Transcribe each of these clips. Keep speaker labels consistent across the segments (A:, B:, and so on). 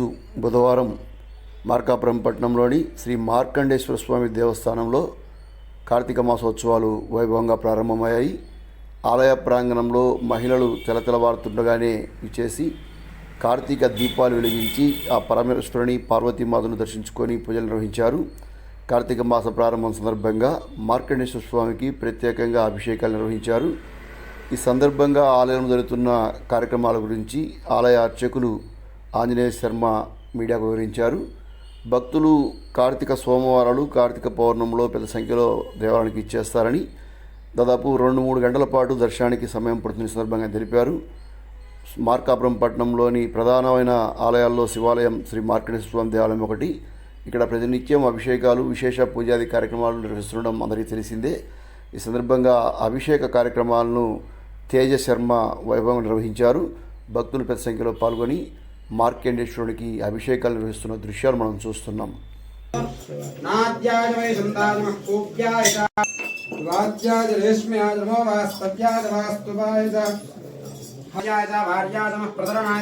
A: రోజు బుధవారం మార్కాపురం పట్టణంలోని శ్రీ మార్కండేశ్వర స్వామి దేవస్థానంలో కార్తీక మాసోత్సవాలు వైభవంగా ప్రారంభమయ్యాయి. ఆలయ ప్రాంగణంలో మహిళలు తెలతెలవారుతుండగానే విచేసి కార్తీక దీపాలు వెలిగించి ఆ పరమేశ్వరుని పార్వతీమాతను దర్శించుకొని పూజలు నిర్వహించారు. కార్తీక మాస ప్రారంభం సందర్భంగా మార్కండేశ్వర స్వామికి ప్రత్యేకంగా అభిషేకాలు నిర్వహించారు. ఈ సందర్భంగా ఆలయం జరుగుతున్న కార్యక్రమాల గురించి ఆలయ అర్చకులు ఆంజనేయ శర్మ మీడియాకు వివరించారు. భక్తులు కార్తీక సోమవారాలు కార్తీక పౌర్ణమిలో పెద్ద సంఖ్యలో దేవాలయానికి ఇచ్చేస్తారని దాదాపు రెండు మూడు గంటల పాటు దర్శనానికి సమయం పడుతున్న సందర్భంగా తెలిపారు. మార్కాపురం పట్టణంలోని ప్రధానమైన ఆలయాల్లో శివాలయం శ్రీ మార్కండేశ్వర స్వామి దేవాలయం ఒకటి. ఇక్కడ ప్రతినిత్యం అభిషేకాలు విశేష పూజాది కార్యక్రమాలు నిర్వహిస్తుండడం అందరికీ తెలిసిందే. ఈ సందర్భంగా అభిషేక కార్యక్రమాలను తేజ శర్మ వైభవం నిర్వహించారు. భక్తులు పెద్ద సంఖ్యలో పాల్గొని మార్కండేశ్వరునికి అభిషేకాలు నిర్వహిస్తున్న దృశ్యాలు మనం చూస్తున్నాం
B: నాద్యాయ వై సంతానమః కూప్యాయ వాద్యాయ రేష్మ్యాయ నమో వాస్తవ్యాయ వాస్తువాయ హయాయ భార్యాయ నమః ప్రధరణాయ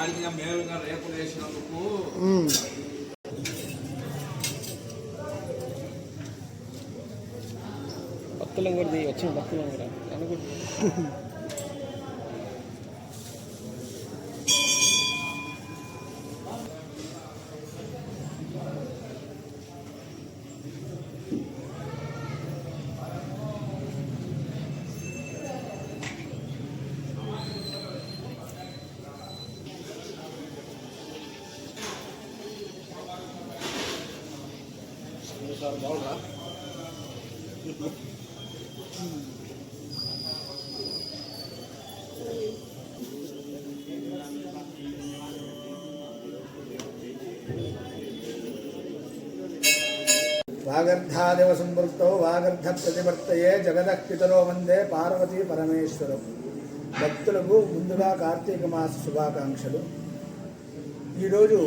C: అడిగిన మేలుగా రేపులు వేసినందుకు
D: భక్తులం కూడా దిగి వచ్చిన భక్తులం కూడా అనుకుంటు
B: వాగర్ధాదేవ సంవృక్తో వాగర్ధ ప్రతివర్తయే జగదః వందే పార్వతీ పరమేశ్వరం. భక్తులకు ముందుగా కార్తీక మాస శుభాకాంక్షలు. ఈరోజు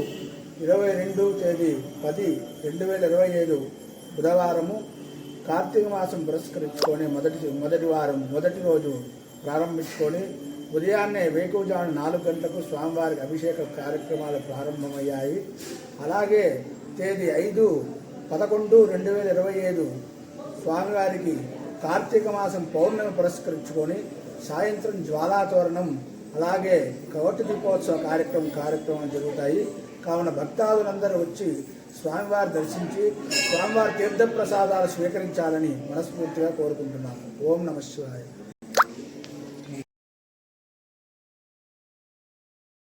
B: ఇరవై రెండు తేదీ పది రెండు వేల ఇరవై ఐదు బుధవారము. కార్తీక మాసం పురస్కరించుకొని మొదటి మొదటి వారం మొదటి రోజు ప్రారంభించుకొని ఉదయాన్నే వేకువజాము నాలుగు గంటలకు స్వామివారికి అభిషేక కార్యక్రమాలు ప్రారంభమయ్యాయి. అలాగే తేదీ ఐదు పదకొండు రెండు వేల ఇరవై ఐదు స్వామివారికి కార్తీక మాసం పౌర్ణమి పురస్కరించుకొని సాయంత్రం జ్వాలాతోరణం అలాగే కవట దీపోత్సవ కార్యక్రమం కార్యక్రమాలు జరుగుతాయి. కావున భక్తాదులందరూ వచ్చి స్వామివారి దర్శించి స్వామివారి తీర్థప్రసాదాలు స్వీకరించాలని మనస్ఫూర్తిగా కోరుకుంటున్నాను. ఓం నమ శివాయ.